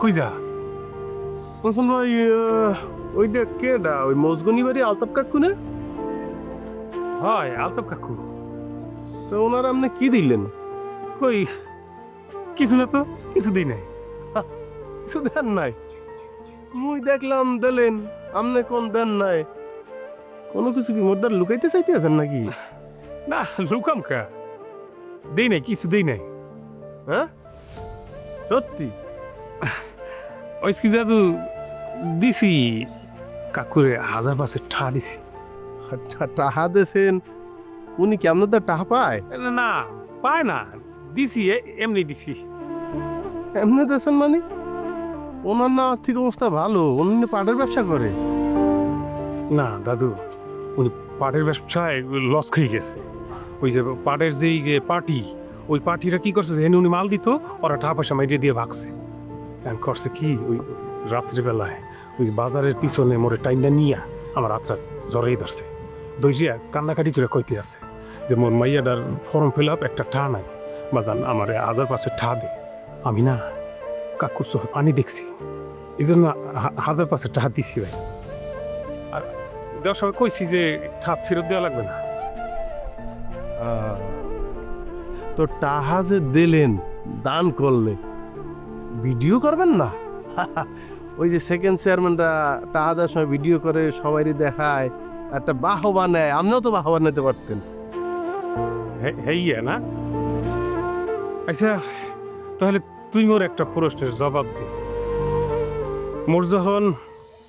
কই যাস? হোসেন ভাই ওইটা কেডা? ওই মজগুনি বাড়ি আলতাপ কাকু না হয় আলতাপ কাকু। তো ওনার আপনি কি দিলেন? কই কিছু না তো কিছু দিই নাই। কিছু দেন নাই? মুই দেখলাম দিলেন আপনি কোন দেন নাই? কোনো কিছু কি মোদ্দার লুকাইতে চাইতে আছেন নাকি? না লুকাম কা। দেই নাই কিছু দেই নাই। হ্যাঁ? সত্যি? ওই কি দাদু দিছি কাকুরে হাজার পাঁচে ঠা দিছি। টা- টাহা দেছেন? উনি কেমন তো টাহা পায়? না, পায় না দিছি এমনি দিছি। এমনি দেছেন মানে? ওনার না আর্থিক অবস্থা ভালো উনি পাটের ব্যবসা করে? না দাদু উনি পাটের ব্যবসায় লস খেয়ে গেছে। ওই যে পাটের যেই যে পার্টি ওই পার্টিরা কি করছে যেখানে উনি মাল দিত ওরা টাকা পয়সা মাইরিয়ে দিয়ে ভাগছে। করছে কি ওই রাত্রিবেলায় ওই বাজারের পিছনে মোরে টাইমটা নিয়া আমার আচ্ছা জ্বরেই ধরছে। দইজিয়া কান্নাকাটি করে কইতে আছে যে, মোর মাইয়াটার ফর্ম ফিল আপ একটা ঠা নাই। বাজান, আমার হাজার পাশে ঠা দে। আমি না কাকুর চোখে পানি দেখছি। এই জন্য হাজার পাশে ঠা দিছি ভাই। আর দেওয়ার সময় কইছি যে, ঠা ফেরত দেওয়া লাগবে না। তো টাহা যে দিলেন, দান করলে ভিডিও করবেন না? ওই যে সেকেন্ড চেয়ারম্যানরা টাহা দেওয়ার সময় ভিডিও করে সবারই দেখায়, একটা বাহবা নেয়। আপনিও তো বাহবা নিতে পারতেন। হে- না? আচ্ছা তাহলে তুই মোর একটা প্রশ্নের জবাব দে। মোর যখন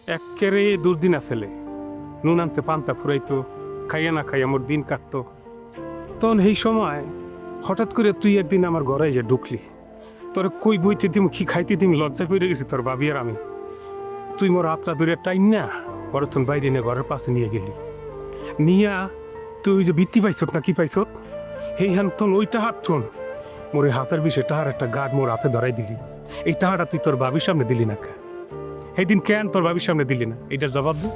একেরে দুর্দিন আসলে, নুন আনতে পান্তা ফুরাইতো, খাইয়া না খাইয়া মোর দিন কাটতো, তখন সেই সময় হঠাৎ করে তুই একদিন আমার ঘরে যে ঢুকলি। তোর কই বইতে দিম, কি খাইতে দিম? লজ্জা করে গেছি তোর বাবি আর আমি। তুই মোর আত্রা দূরে টাইম না ঘরে তুন বাইরে নিয়ে ঘরের পাশে নিয়ে গেলি। নিয়া, তুই ওই যে বৃত্তি পাইছত না কি পাইছত এই হান তোন ওই টাহার তোন মোর হাজার বিশে টাহার একটা গার্ড মোর হাতে ধরাই দিলি। এই টাহাটা তুই তোর বাবির সামনে দিলি না কে? সেই দিন কেন তোর বাবির সামনে দিলি না? এটার জবাব দে।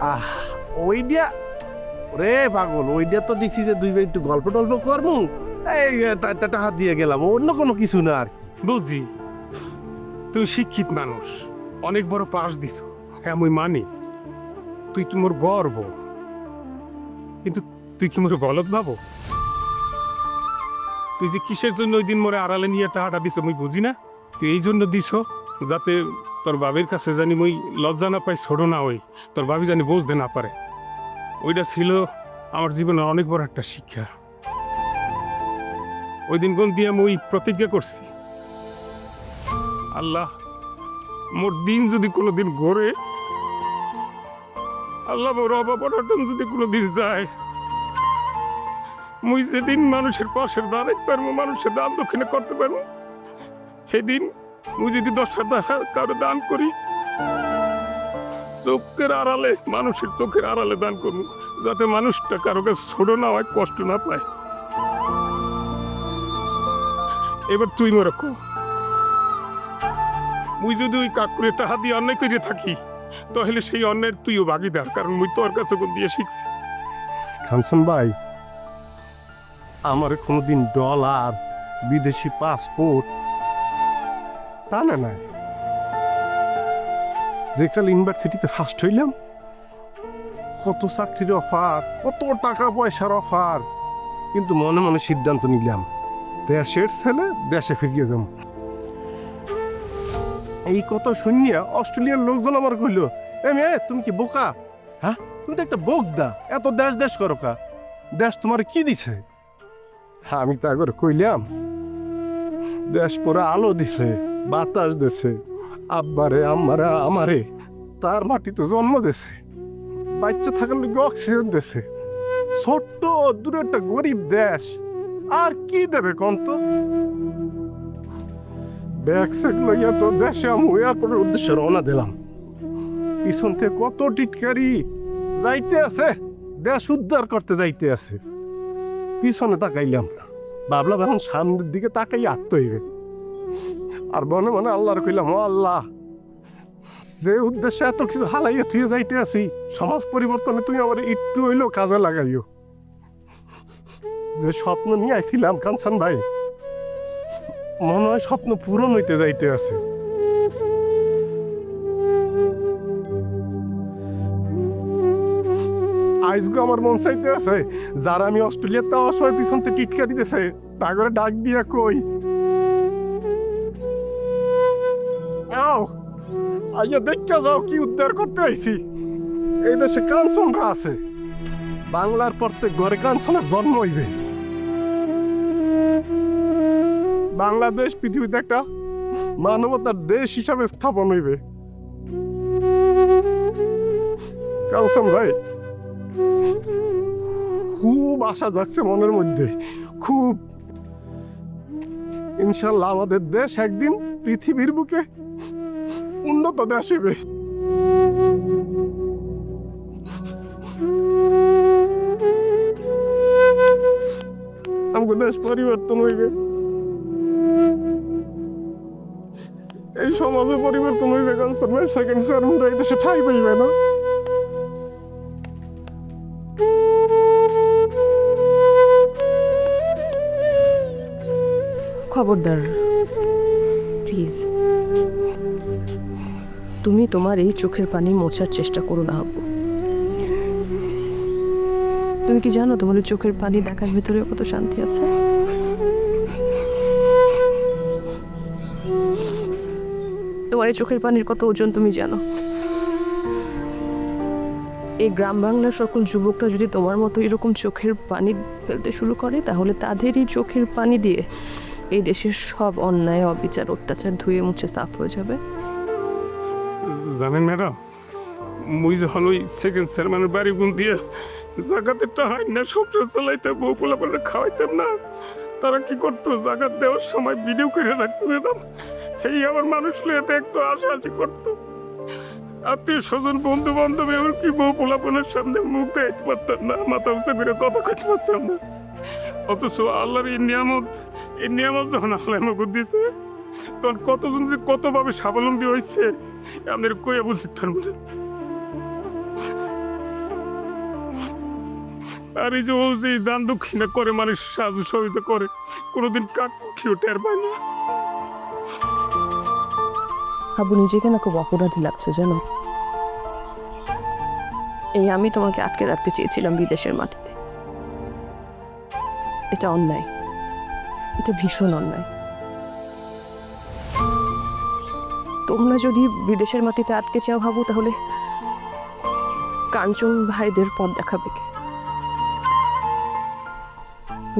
আহ ওই দিয়া রে পাগল ওই দিয়া তো দিছি যে দুই একটু গল্প টল্প করব এই টাকা দিয়ে গেলাম, অন্য কোনো কিছু না আর কি। বুঝছি তুই শিক্ষিত মানুষ, অনেক বড় পাস দিছ। হ্যাঁ আমি মানি। তুই তো মোর গর্ব কিন্তু তুই কি মোর গলত ভাবো তুই যে কিসের জন্য ওই দিন মোরে আড়ালে নিয়ে টাকাটা দিছ, মুই বুঝি না? তুই এই জন্য দিছ, যাতে তোর বাবির কাছে জানি মই লজ্জা না পাই, ছোট না ওই তোর বাবি জানি বুঝতে না পারে। ওইটা ছিল আমার জীবনের অনেক বড় একটা শিক্ষা। ওই দিন কোন দিয়ে মুই প্রতিজ্ঞা করছি। আল্লাহ, মোর দিন যদি কোনো দিন ঘোরে, আল্লাহ মোর অভাব অনটন যদি কোনো দিন যায়, মুই যেদিন মানুষের পাশের দাঁড়াইতে পারব, মানুষের দান দক্ষিণে করতে পারব, সেদিন মুই যদি দশ হাজার কারও দান করি, চোখের আড়ালে, মানুষের চোখের আড়ালে দান করব, যাতে মানুষটা কারও কাছে ছোট না হয়, কষ্ট না পায়। এবার তুই মনে কো। মুই যদি ওই কাকুরে টাকা দিয়ে অন্যায় করে থাকি, তাহলে সেই অন্যায়ের তুইও ভাগিদার কারণ মুই তোর কাছে কোন দিয়ে শিখছি। খানসন ভাই, আমার কোনোদিন ডলার, বিদেশি পাসপোর্ট, তা না নাই। যেকাল ইউনিভার্সিটিতে ফার্স্ট হইলাম, কত চাকরির অফার কত টাকা পয়সার অফার কিন্তু মনে মনে সিদ্ধান্ত নিলাম দেশের ছেলে, দেশে ফিরিয়ে যাব এই কথা শুনিয়া অস্ট্রেলিয়ার লোকজন আমার কইল, এ মেয়ে, তুমি কি বোকা? হ্যাঁ? তুমি তো একটা বোকদা এত দেশ দেশ করো কা। দেশ তোমার কি দিছে? হ্যাঁ আমি তা করে কইলাম। দেশ পরে আলো দিছে, বাতাস দিছে। আব্বারে আমারে আমারে, তার মাটিতে জন্ম দিছে। বাচ্চা থাকার লোক অক্সিজেন দিছে। ছোট্ট, দূরে একটা গরিব দেশ। আর কি দেবে কন্ত ব্যাগ স্যাগ লইয়া তো দেশে আমি, এয়ারপোর্টের উদ্দেশ্যে রওনা দিলাম। পিছন থেকে কত টিটকারি যাইতে আছে, দেশ উদ্ধার করতে যাইতে আছে। পিছনে তাকাইলাম, ভাবলাম এখন সামনের দিকে তাকাই আটতে হইবে। আর মনে মনে আল্লাহর কইলাম, ও আল্লাহ, যে উদ্দেশ্যে এত কিছু হালাইয়া থুয়ে যাইতে আছি, সমাজ পরিবর্তনে তুমি আমার একটু হইলেও কাজে লাগাইও। যে স্বপ্ন নিয়ে আইছিলাম, কাঞ্চন ভাই। মনে হয় স্বপ্ন পূরণ হইতে যাইতে আছে। আইজগো আমার মন চাইতে আছে, যারা আমি অস্ট্রেলিয়াতে অসময় পিছনতে টিটকা দিতেছে, তাগরে ডাক দিয়া কই। আও, আইয়া দেখকা যাও কি উদ্ধার করতে আইছি। এই দেশে কাঞ্চনরা আছে। বাংলার পর ঘরে কাঞ্চনের জন্ম হইবে। বাংলাদেশ পৃথিবীতে একটা মানবতার দেশ হিসাবে স্থাপন হইবে। কাউসাম ভাই, খুব আশা যাচ্ছে মনের মধ্যে। খুব। ইনশাল্লাহ আমাদের দেশ একদিন পৃথিবীর বুকে উন্নত দেশ হইবে। আমাকে দেশ পরিবর্তন হইবে। এই সমাজে পরিবর্তন হইবে কারণ ভাই সেকেন্ড চেয়ারম্যানরা এই দেশে ঠাই পাইবে না। খবরদার প্লিজ তুমি তোমার এই চোখের পানি মোছার চেষ্টা করো না, হাবু। তুমি কি জানো তোমার চোখের পানি দেখার ভিতরে কত শান্তি আছে? তোমার এই চোখের পানির কত ওজন তুমি জানো? এই গ্রাম বাংলার সকল যুবকরা যদি তোমার মতো এরকম চোখের পানি ফেলতে শুরু করে, তাহলে তাদেরই চোখের পানি দিয়ে এই দেশের সব অন্যায়, অবিচার, অত্যাচার ধুয়ে মুছে সাফ হয়ে যাবে। জানেন ম্যাডাম মুই যখন ওই সেকেন্ড চেয়ারম্যানের বাড়ি গুন দিয়ে জাগাতে টাহাই না, সংসার চালাইতে বউ পোলাপালে খাওয়াইতাম না। তারা কি করতো? জাগাত দেওয়ার সময় ভিডিও করে রাখতো ম্যাডাম। এই আমার মানুষ লিয়ে দেখতো আশাআশি করতো। আত্মীয় স্বজন বন্ধু বান্ধব এমনকি বউ পোলাপনের সামনে মুখ দেখতে পারতাম না, মাথা উঁচে করে কথা কইতে পারতাম না। অথচ আল্লাহর এই নিয়ামত এই নিয়ামত যখন আল্লাহ আমাকে দিয়েছে, তখন কতজন যে কতভাবে স্বাবলম্বী হয়েছে, আমাদের কইয়া বলছি তার মানে আর এই যে ও যে দান দক্ষিণা করে মানুষ সাহায্য সহযোগিতা করে, কোনোদিন কাক পক্ষীও টের পায় না। হাবু নিজেকে না খুব অপরাধী লাগছে, জানো? এই আমি তোমাকে আটকে রাখতে চেয়েছিলাম বিদেশের মাটিতে। এটা অন্যায়। এটা ভীষণ অন্যায়। তোমরা যদি বিদেশের মাটিতে আটকে চাও, ভাবো, তাহলে কাঞ্চন ভাইদের পথ দেখাবে কে?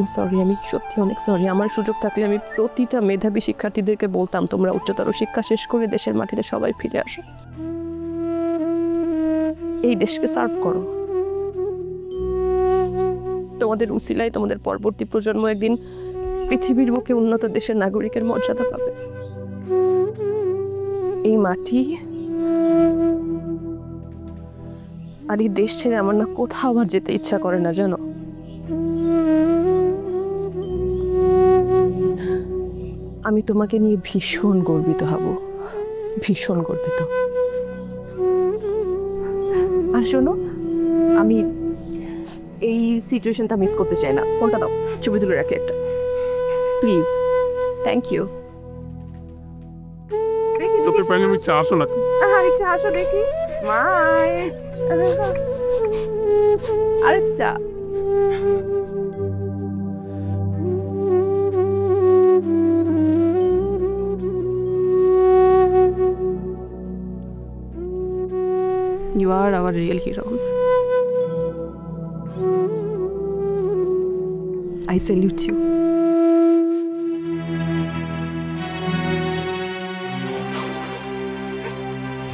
সরি আমি সত্যি অনেক সরি আমার সুযোগ থাকলে আমি প্রতিটা মেধাবী শিক্ষার্থীদেরকে বলতাম, তোমরা উচ্চতর শিক্ষা শেষ করে দেশের মাটিতে সবাই ফিরে আসো। এই দেশকে সার্ভ করো। তোমাদের উসিলায় তোমাদের পরবর্তী প্রজন্ম একদিন পৃথিবীর বুকে উন্নত দেশের নাগরিকের মর্যাদা পাবে। এই মাটি আর এই দেশ ছেড়ে আমার না কোথাও আবার যেতে ইচ্ছা করে না, জানো? আমি তোমাকে নিয়ে ভীষণ গর্বিত হব। ভীষণ গর্বিত। আর শোনো আমি এই সিচুয়েশনটা মিস করতে চাই না। ফোনটা দাও ছবি তুলে রাখি একটা। প্লিজ থ্যাংক ইউ চোখের পানি মিচ্ছে আসো না। আরেকটা হাসো দেখি। স্মাইল আরেকটা You are our real heroes. I salute you.